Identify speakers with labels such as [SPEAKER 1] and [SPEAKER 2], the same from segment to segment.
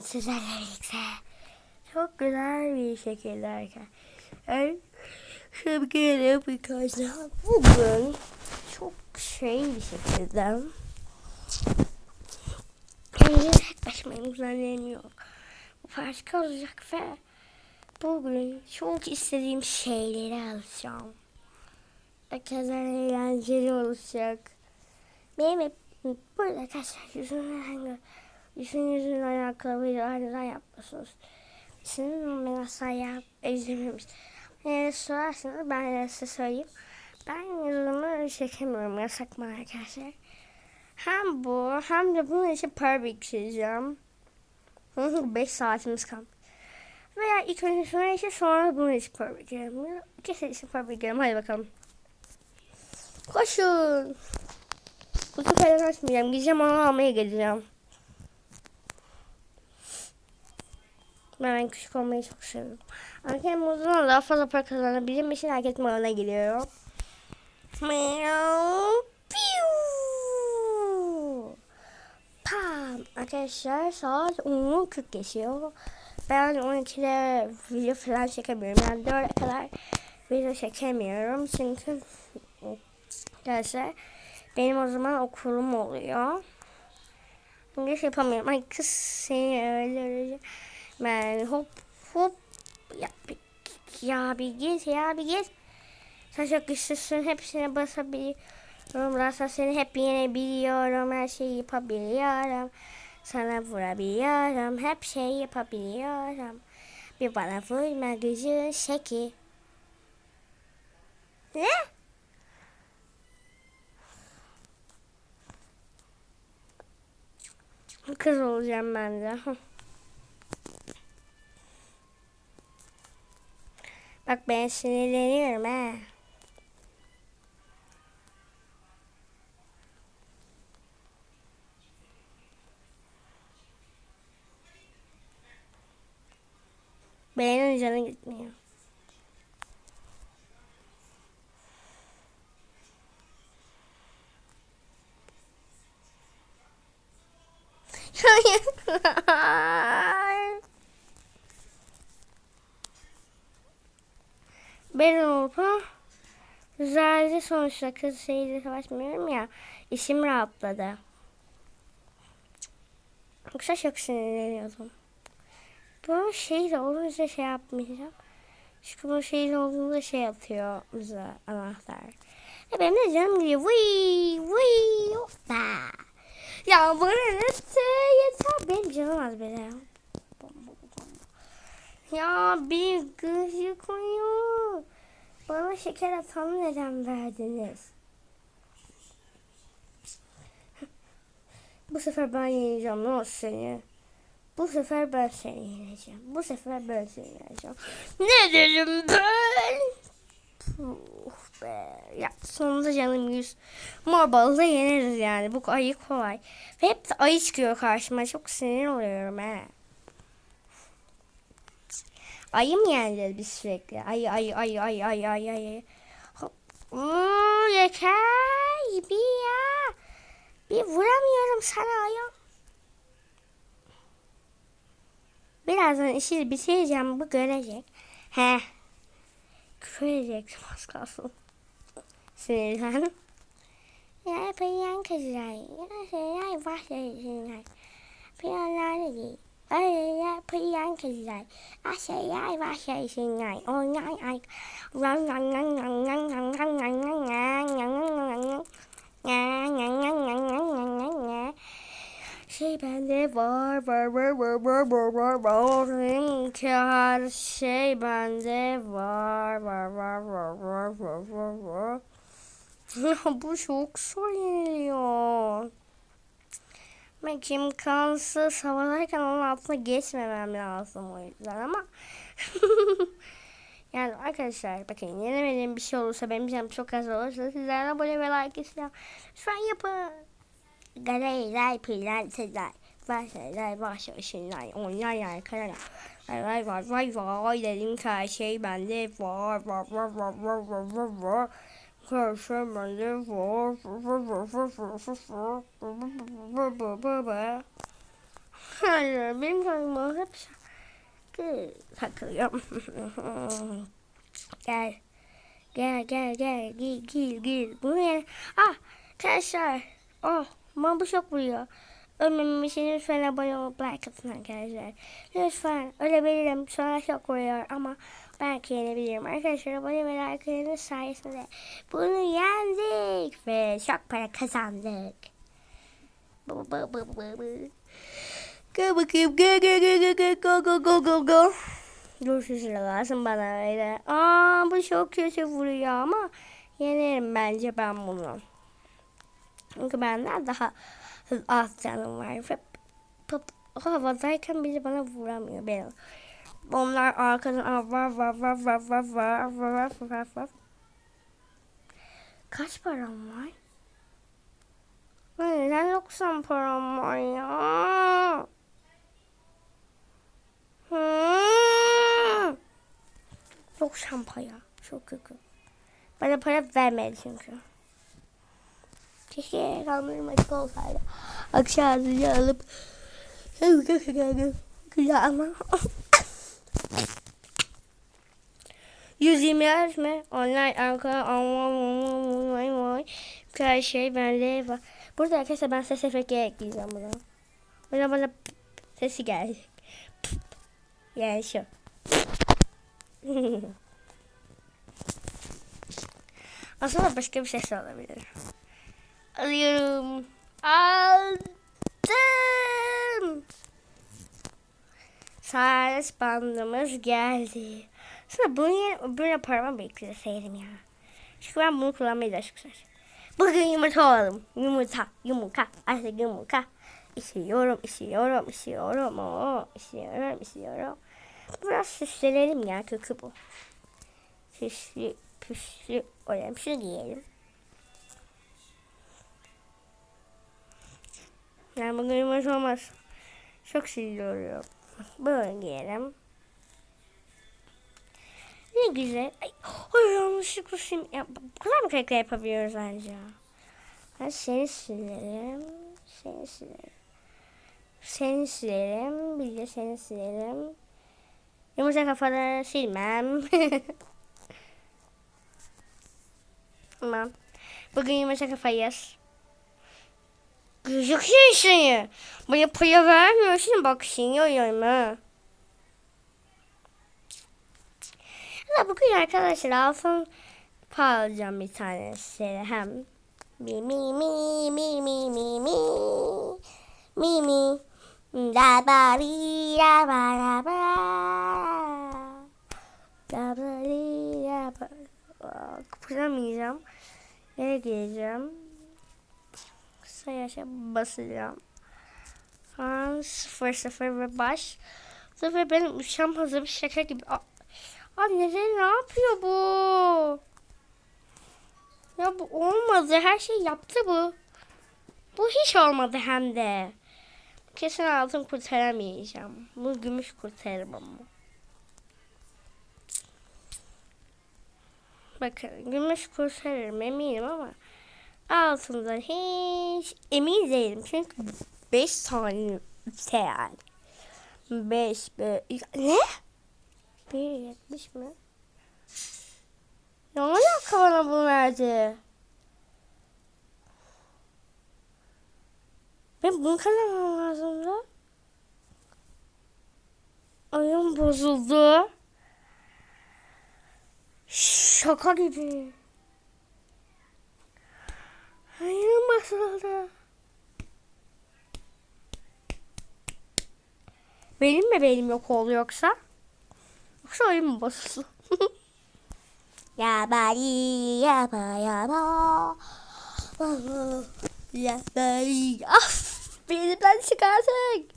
[SPEAKER 1] Sizlerle birlikte çok güzel bir şekilde arkadaşlar. Şimdi birkaç daha bugün çok şey bir şekilde kendimi tek başıma imzalayamıyorum. Bu başka olacak ve bugün çok istediğim şeyleri alacağım. Arkadaşlar eğlenceli olacak. Benim hep burada arkadaşlar yüzümden yüzün yüzün alakalı videolardan yapmışsınız. Sizin ben asla yap, izlememiş. Eğer sorarsanız ben de size söyleyeyim. Ben yazılımı çekemiyorum yasak mı arkadaşlar? Hem bu hem de bunun için para biriktireceğim. 5 saatimiz kaldı. Veya ilk önce şuna için sonra bunun için para biriktirelim. İkisi için para biriktirelim. Hadi bakalım. Koşun. Bu sefer kaçmayacağım. Gideceğim onu almaya geleceğim. Ben küçük olmayı çok seviyorum. Annem moduna daha fazla para kazanabildiğim için herkes moduna giriyor. Meow. Piu. Pam. Arkadaşlar saat 10.40 geçiyor. Ben 12'de video falan çekemiyorum. Yani 4'e kadar video çekemiyorum. Çünkü arkadaşlar benim o zaman okulum oluyor. İngiliz yapamıyorum. Ay kız seni öldüreceğim. Ben hop hop ya bir, ya bir git ya bir git. Sen çok güçlüsün. Hepsine basabiliyorum. Rasa seni hep yenebiliyorum. Her şeyi yapabiliyorum. Sana vurabiliyorum. Hep şey yapabiliyorum. Bir bana vurma gücün şeki. Ne? Kız olacağım ben de. Bak ben sinirleniyorum ha. Benim canı gitmiyor. Hayır. Ben Avrupa Zade sonuçta kız şeyle savaşmıyorum ya. İşim rahatladı. Yoksa çok sinirleniyordum. Bu de olunca şey yapmayacağım. Çünkü bu şeyin olduğunda şey atıyor bize anahtar. E benim de canım gidiyor. Vıy vıy hoppa. Ya bana ne yeter. Benim canım az bile. Ya bir gıcık koyuyor. Bana şeker atanı neden verdiniz? Bu sefer ben yeneceğim. Ne olsun seni? Bu sefer ben seni yeneceğim. Bu sefer ben seni yeneceğim. Ne dedim ben? Puh be. Ya sonunda canım yüz. Mor balı da yeneriz yani. Bu ayı kolay. Ve hep ayı çıkıyor karşıma. Çok sinir oluyorum he. Ayı mı yeneceğiz biz sürekli? Ayı ayı ayı ayı ayı ayı ayı. Oo, yeter bir ya. Bir vuramıyorum sana ayı. Birazdan işi bitireceğim bu görecek. He. Edecektim az kalsın. Sinirlendim. Ya yapayım kızlar. Ya şeyler başlayacaklar. Planlar değil. Öyle yapayım kızlar. Aşağıya başlayışınlar. Onlar ay. Şey bende var var var var var var var var Hünkâr şey bende var var var var var var var var Bu çok söyleniyor gitmek imkansız. Havalarken onun altına geçmemem lazım o yüzden ama. yani arkadaşlar bakın yenemediğim bir şey olursa benim canım çok az olursa sizlerden böyle bir like istiyorum. Lütfen yapın. Galeyler, pilanteler, bahseler, bahseler, onlar yani karalar. Vay vay vay vay vay dedim ki her şey bende var var var var var var var her şeyi var. Hayır, benim kanalıma hep takılıyorum. gel. Gel gel gel gel gel gel. Bu ne? Ah arkadaşlar. Oh bambu çok vuruyor. Ölmemiş için lütfen abone olup like atın arkadaşlar. Lütfen ölebilirim sonra çok vuruyor ama belki yenebilirim. Arkadaşlar abone ve like'larınız sayesinde bunu yendik ve çok para kazandık. Bu bu bu bu. Gel bakayım gel gel gel gel gel go go go go go. Sıra lazım bana öyle. Aa bu çok kötü vuruyor ama yenerim bence ben bunu. Çünkü benden daha az canım var. Ve havadayken bile bana vuramıyor benim. Onlar arkadan var var var var var var var var var. Kaç param var? Neden 90 param var ya? Hmm. 90 para. Çok kötü. Bana para vermedi çünkü. Keşke kandırmadık olsaydı. Akşamını alıp güzel ama 120 mi? Online arka Her şey bende var. Burada arkadaşlar ben ses efekti ekleyeceğim buna. Bana bana sesi gelecek. Yani şu. Aslında başka bir ses olabilir. Alıyorum. Aldım. Sars bandımız geldi. Aslında bunu yerine böyle parama bekleseydim ya. Çünkü ben bunu kullanmayı da çok seviyorum. Bugün yumurta alalım. Yumurta, yumurta, artık yumurta. İstiyorum, istiyorum, istiyorum, oo, istiyorum, istiyorum. Biraz süslenelim ya kökü bu. Süslü, püslü, olalım. Şunu giyelim. Yani bugün yumurta olmaz. Çok siliyorum. Böyle giyelim. Ne güzel. Ay, ay yanlışlıkla sim... Ya, bu kadar mı kayıkla yapabiliyoruz ayrıca? Ben seni silerim. Seni silerim. Seni silerim. Bir de seni silerim. Yumurta kafaları silmem. tamam. Bugün yumurta kafayız. Gıcık şey seni. Bana paya vermiyorsun bak siniyorum ha. Ya bugün arkadaşlar altın alacağım bir tane size hem. Mi mi mi mi mi mi mi mi mi da ba ri da ba da ba da ba ri da ba Kıpırdamayacağım. Nereye gireceğim? Sayaşa basacağım. Ha, sıfır sıfır ve baş. Sıfır benim uçağım hazır bir şaka gibi. Anne ne yapıyor bu? Ya bu olmadı. Her şey yaptı bu. Bu hiç olmadı hem de. Kesin altın kurtaramayacağım. Bu gümüş kurtarırım ama. Bakın gümüş kurtarırım eminim ama altından hiç emin değilim. Çünkü 5 tane yani. 5 ne? 1.70 mi? Ne alaka bana bunu verdi? Ben bunu kazanmam lazımdı. Ayım bozuldu. Şaka gibi. Ayım bozuldu. Benim mi benim yok oldu yoksa? Yoksa oyun mu bozuldu? Yabari yaba yaba. Yabari. Af! Benimden çıkarsın.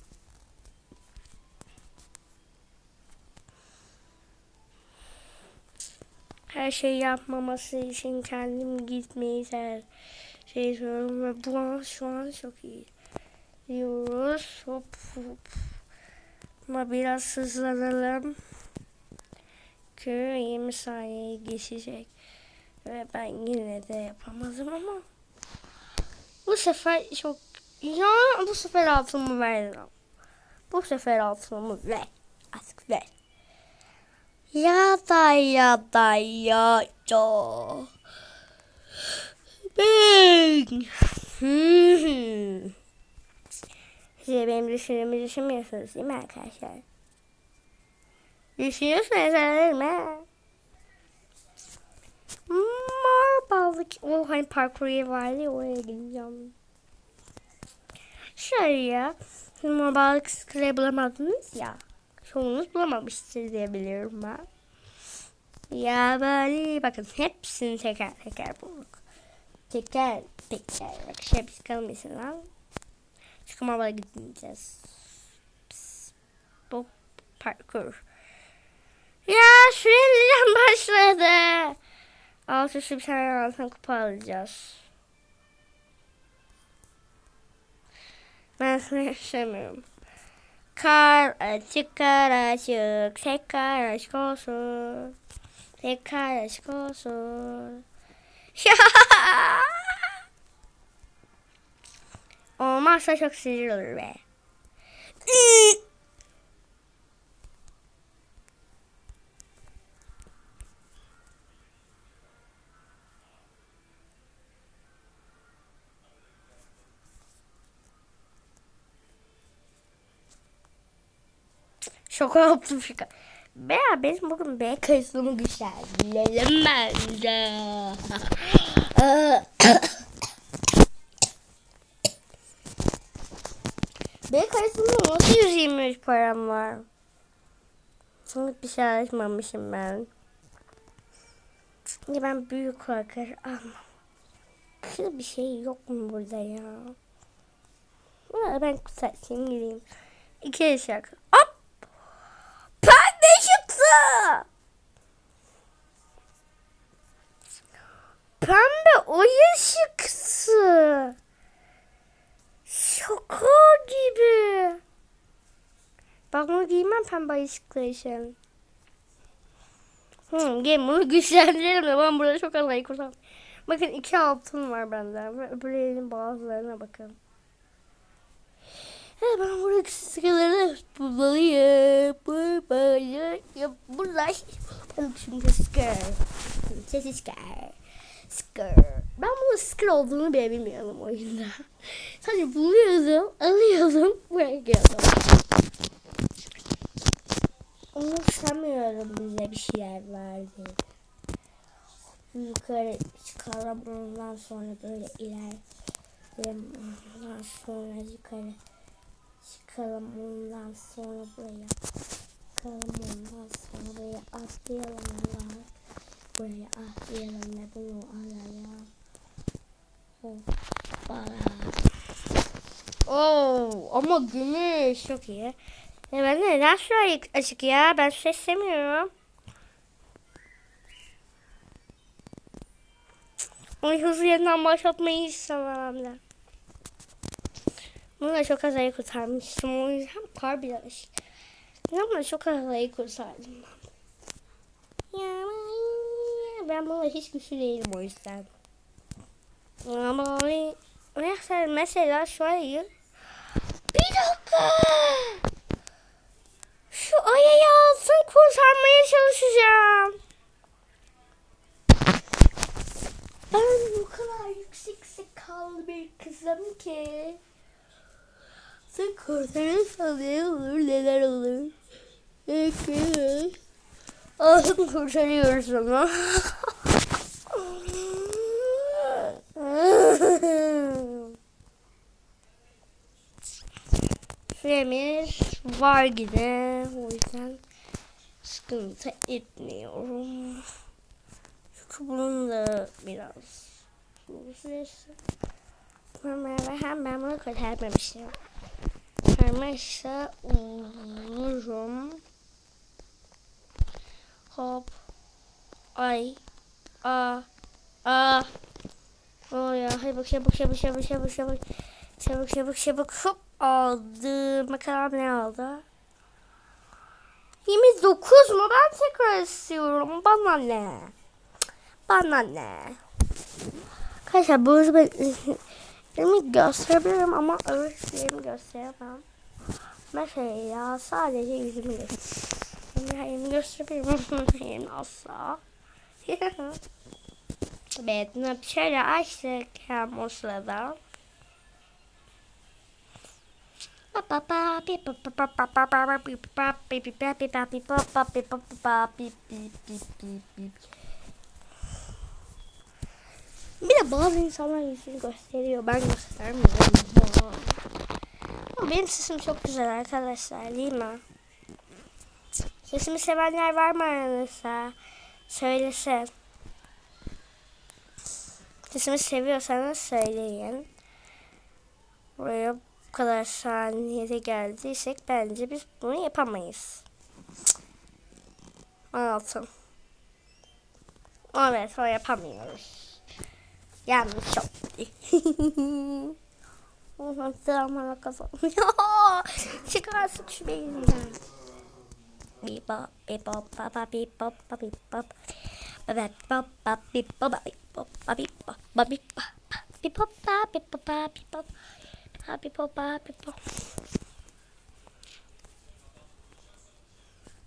[SPEAKER 1] Her şey yapmaması için kendim gitmeyi ter diyorum ve bu an şu an çok iyi. Hop hop. Ama biraz hızlanalım ki 20 saniye geçecek. Ve ben yine de yapamadım ama bu sefer çok ya bu sefer altımı verdim. Bu sefer altınımı ver. Artık ver. Ya da ya da ya da. Size benim düşündüğümü düşünmüyorsunuz değil mi arkadaşlar? Düşünüyorsunuz değil mi? Mor balık. O hani parkur yeri vardı ya oraya gideceğim. Şöyle siz mor balık sıkırayı bulamadınız ya. Çoğunuz bulamamıştır diye biliyorum ben. Ya böyle bakın hepsini teker teker bulduk. Teker teker. Bak şey lan. Çıkmaya gideceğiz. Pıs. Bu parkur. Ya süreliğden başladı. Alt üstü bir tane altın kupa alacağız. Ben sana yaşamıyorum. Kar açık kar açık. Tekrar aşk olsun. Tekrar aşk olsun. Olmazsa çok sinir olur be. Yaptım şaka. Veya benim bugün B kayısımı güçlendirelim bence. B kayısında nasıl 123 param var? Sanki bir şey açmamışım ben. Ya ben büyük korkar ama kır bir şey yok mu burada ya? Ben kısaltayım gireyim. İki eşyak. Hop! Pembe oyun çıktı. Şaka gibi. Bak bunu giymem pembe ayışıklı için. Hmm, gel bunu güçlendirelim de ben burada çok alayı kursam. Bakın iki altın var bende. Öbürlerinin bazılarına bakın. He, ben buradaki sıkıları bulmalıyım. Bulmalıyım. Ya burada Balık şimdi skr. Sesi skr. Skr. Ben bunun skr olduğunu bile bilmiyorum oyunda. Sadece buluyordum, alıyordum, buraya geliyordum. Umursamıyorum bize bir şeyler verdi. Yukarı çıkalım ondan sonra böyle ilerleyelim. Ondan sonra yukarı çıkalım ondan sonra buraya çıkalım ondan sonra buraya atlayalım Allah. Buraya atlayalım ve bunu alalım. Hoppala. Oo, ama gümüş çok iyi. Ya ben de neden şurayı açık ya? Ben su istemiyorum. Hızlı yeniden başlatmayı hiç istemem de. Bunu da çok az ayı kurtarmıştım. O yüzden kar bile. Ya bunu çok az ayı kurtardım ben. Ben buna hiç güçlü değilim o yüzden. Ama mesela, mesela şurayı bir dakika. Şu ayayı alsın kurtarmaya çalışacağım. Ben bu kadar yüksek zekalı bir kızım ki. Sen kurtarırsan ne olur neler olur. Peki. Alsın kurtarıyoruz ama. Süremiz var yine. O yüzden sıkıntı etmiyorum. Çünkü bunun da biraz süresi. Hem ben bunu kurtarmamışım. Kurtarmışsa olurum. Hop. Ay. A. A. Oh ya. Çabuk çabuk çabuk çabuk çabuk çabuk. Çabuk çabuk çabuk. Hop aldım. Bakalım ne aldı? 29 mu? Ben tekrar istiyorum. Bana ne? Bana ne? Arkadaşlar bu elimi gösterebilirim ama öyle şeyimi gösteremem. Mesela sadece yüzümü göster. Ben yerimi gösterebilirim. Yerini asla. evet, şöyle açtık hem o sırada. Bir de bazı insanlar yüzünü gösteriyor. Ben göstermiyorum. Benim sesim çok güzel arkadaşlar değil mi? Sesimi sevenler var mı aranızda? Söylesin. Sesimi seviyorsanız söyleyin. Buraya bu kadar saniyede geldiysek bence biz bunu yapamayız. Altın. Evet o yapamıyoruz. Yanlış oldu. Oha travmana kazandım. Çıkarsın şu beyninden. Bebop, bebop, baba, bebop, baba, bebop. Bebop, baba, bebop, baba, bebop, baba, bebop, baba, bebop. Bebop, baba, bebop, baba, bebop. Baba, bebop, baba, bebop.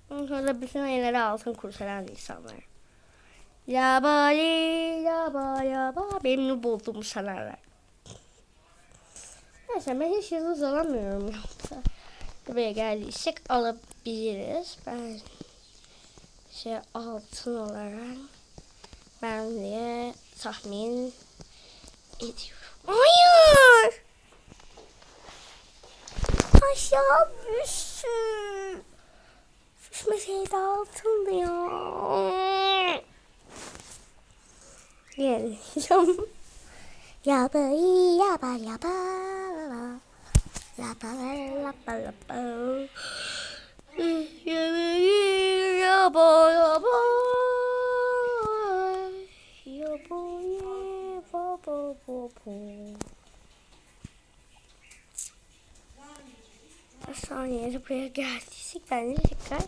[SPEAKER 1] Sonra bütün elleri altın kurtaran insanlar. Yabali, yaba, yaba. Benim bulduğumu sanarlar. Neyse ben hiç yıldız alamıyorum yoksa. Buraya geldiysek alabiliriz. Ben şey altın olarak ben diye tahmin ediyorum. Hayır! Aşağı düşsün. Düşmeseydi altındı ya. Geleceğim. Yaba yaba yaba lapa lapa lapa yaba yaba yaba yaba yaba yaba saniye buraya geldiysek bence tekrar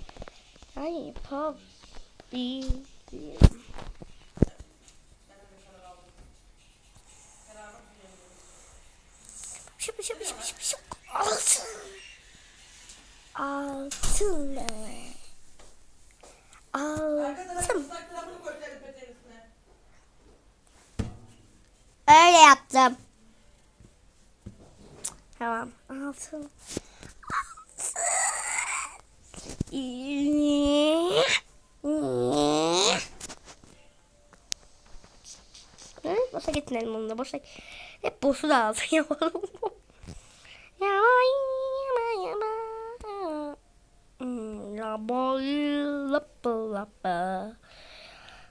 [SPEAKER 1] yani yapabilirim. Şıp şıp şıp şıp şıp. Altın. Altın. Altın. Öyle yaptım. Tamam. Altın. Altın. Boşa Boşa. Hep boşu da altın yapalım.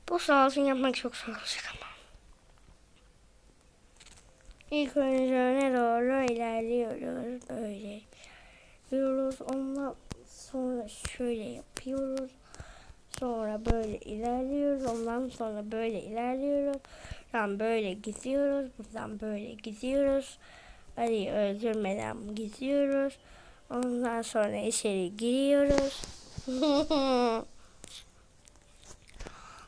[SPEAKER 1] Boşu altın yapmak çok zor olacak ama. İlk önce öne doğru ilerliyoruz. Böyle. Yapıyoruz. Ondan sonra şöyle yapıyoruz. Sonra böyle ilerliyoruz. Ondan sonra böyle ilerliyoruz. Buradan böyle gidiyoruz. Buradan böyle gidiyoruz. Ali'yi öldürmeden gidiyoruz. Ondan sonra içeri giriyoruz.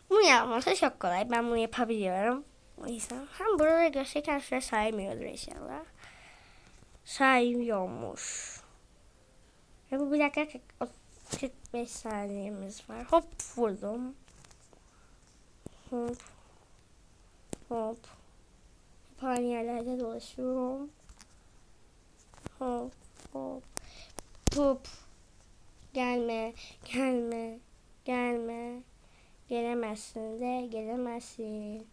[SPEAKER 1] bunu yapması çok kolay. Ben bunu yapabiliyorum. O yüzden hem burada gösterirken süre saymıyordur inşallah. Saymıyormuş. Ve bu bir dakika 45 saniyemiz var. Hop vurdum. Hop. Hop. Hep aynı yerlerde dolaşıyorum. Hop hop. Hop. Gelme. Gelme. Gelme. Gelemezsin de gelemezsin.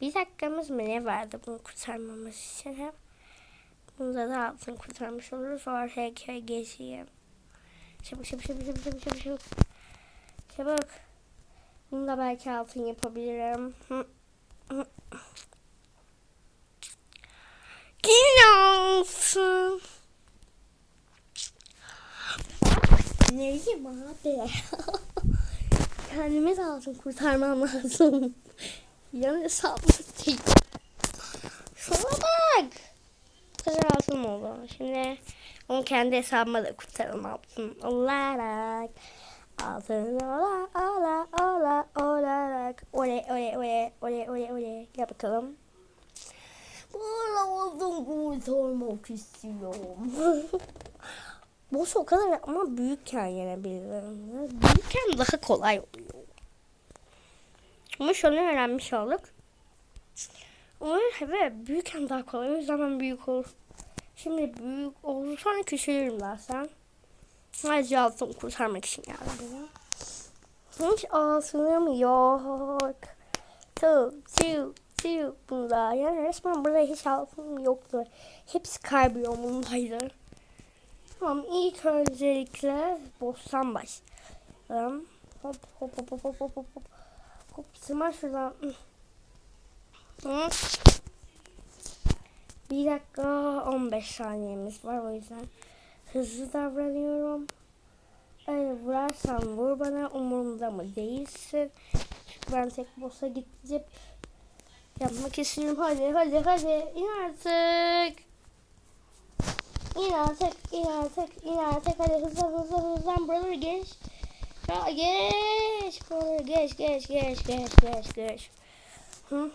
[SPEAKER 1] Bir dakikamız mı ne vardı bunu kurtarmamız için hep. Bunda da altın kurtarmış oluruz. Ortaya köy geçeyim. Çabuk çabuk çabuk çabuk çabuk çabuk çabuk. Çabuk. Bunda belki altın yapabilirim. Hı. Yine altın. Neyim abi? Kendime de altın kurtarmam lazım. Yan hesabı değil. Şuna bak. Altın oldu. Şimdi onu kendi hesabıma da kurtaralım altın olarak. Altın ola ola ola olarak. Ole ole ole ole ole ole. Gel bakalım. Burada altın kurtarmak istiyorum. Boss o kadar ama büyükken yenebilirim. Büyükken daha kolay oluyor. Ama şunu öğrenmiş olduk. Ama evet büyükken daha kolay. O yüzden ben büyük olur. Şimdi büyük olur sonra küçülürüm dersen. Sadece altın kurtarmak için geldim. Hiç altınım yok. Tu, tu, tu burada. Yani resmen burada hiç altınım yoktu. Hepsi karbiyomundaydı. Tamam ilk öncelikle boss'tan başlayalım. Hop hop hop hop hop hop hop hop. Smash şuradan. Bir dakika 15 saniyemiz var o yüzden hızlı davranıyorum. Eğer vurarsan vur bana umurumda mı değilsin. Çünkü ben tek boss'a gidip yapmak istiyorum. Hadi hadi hadi in artık. İn artık in artık in artık hadi hızlan hızlan hızlan buraları geç. Ya geç buraları geç geç geç geç geç geç. Hı?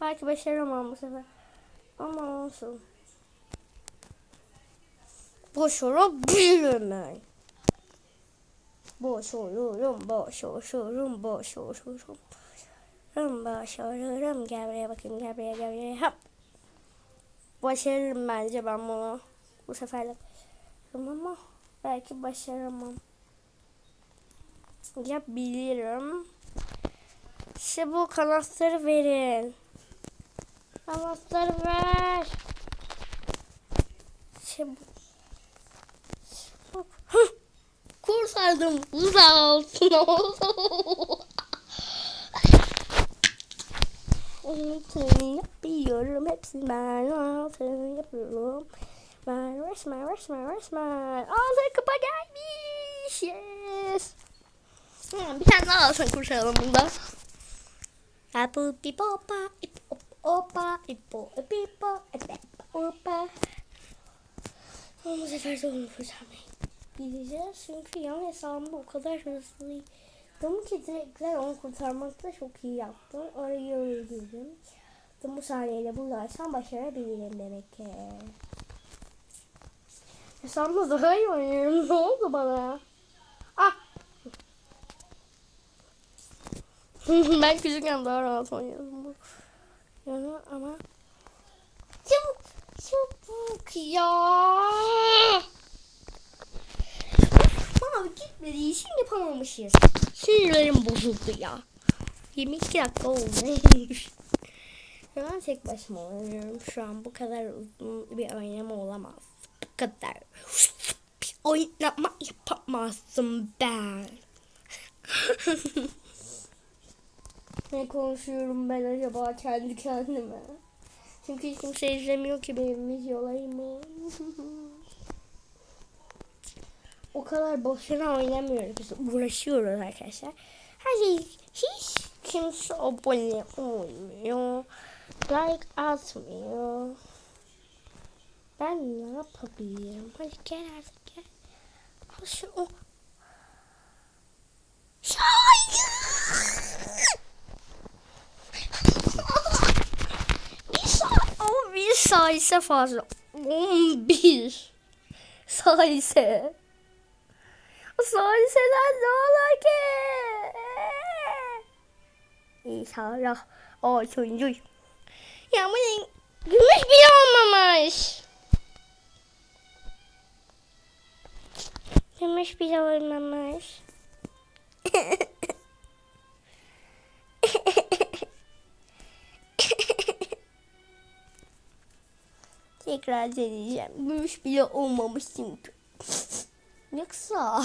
[SPEAKER 1] Belki başaramam bu sefer. Ama olsun. Olurum, boş olurum. Rum boş olurum. Gel buraya bakayım, gel buraya, gel buraya. Hop. Başarırım bence ben bunu. Bu sefer de başarırım ama belki başaramam. Yapabilirim. İşte bu kanatları verin. Anahtarı ver. Çabuk. Kurtardım. Uzak olsun. Altını yapıyorum. Hepsini ben altını yapıyorum. Ben resmen resmen resmen. Altın kıpa gelmiş. Yes. Hmm, bir tane daha altın kurtaralım bunda. Apple pipopa, ip opa, ipo, pipo, opa. Bu sefer de onu kurtarmayı gideceğiz. Çünkü yan hesabımda o kadar hızlıydım ki direktler onu kurtarmakta çok iyi yaptım. Orayı öldürdüm. Bu saniyeyle bularsam başarabilirim demek ki. Hesabımda daha iyi oynuyorum. Ne oldu bana? Ah! ben küçükken daha rahat oynuyordum. Yani ama çabuk çabuk ya. Mavi gitmediği için yapamamışız. Sinirlerim bozuldu ya. 22 dakika olmuş. Ben tek başıma oynuyorum. Şu an bu kadar uzun bir oynama olamaz. Bu kadar oynama yapamazsın ben. ne konuşuyorum ben acaba kendi kendime? Çünkü hiç kimse izlemiyor ki benim videolarımı. O kadar boşuna oynamıyoruz. Biz uğraşıyoruz arkadaşlar. Her şey hiç kimse abone olmuyor. Like atmıyor. Ben ne yapabilirim? Hadi gel artık gel. Al şunu. Hayır. bir saat ama bir saat ise fazla. 11 saat iseden ne olur ki? İnşallah altıncı. Ya bu ne? Gümüş bile olmamış. Gümüş bile olmamış. Tekrar deneyeceğim. Gümüş bile olmamış çünkü. Yoksa.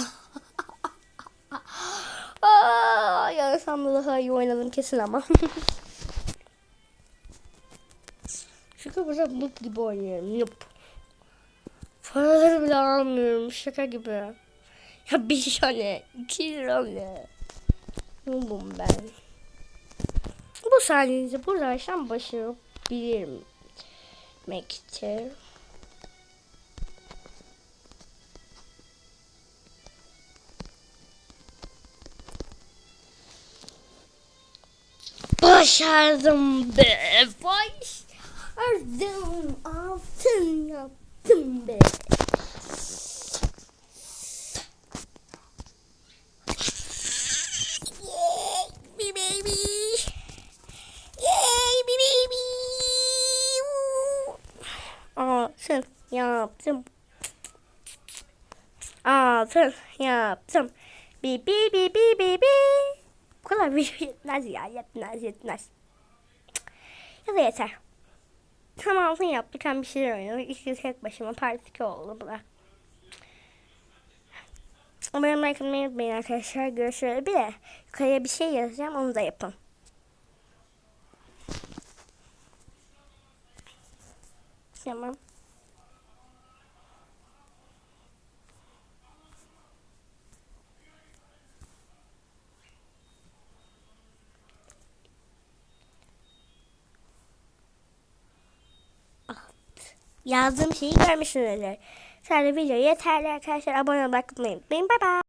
[SPEAKER 1] Aa, yarısam da daha iyi oynadım kesin ama. Çünkü burada noob gibi oynuyorum. Noob. Paraları bile almıyorum. Şaka gibi. Ya bir tane, iki lira ne? Noobum ben. Bu sayede buradan başarabilirim. Mektir. başardım be. Başardım altın yaptım be. Altın yaptım. Altın yaptım. Bi bi bi bi bi bi. Kadar video yetmez ya yetmez yetmez. Ya da yeter. Tam altın yaptık hem bir şeyler oynadık. İşte tek başıma part 2 oldu bu da. Umarım like atmayı unutmayın arkadaşlar. Görüşürüz. Bir de yukarıya bir şey yazacağım onu da yapın. Tamam. Yazdığım şeyi görmüşsünüzdür. Sadece video yeterli arkadaşlar. Abone olmayı unutmayın. Bye bye.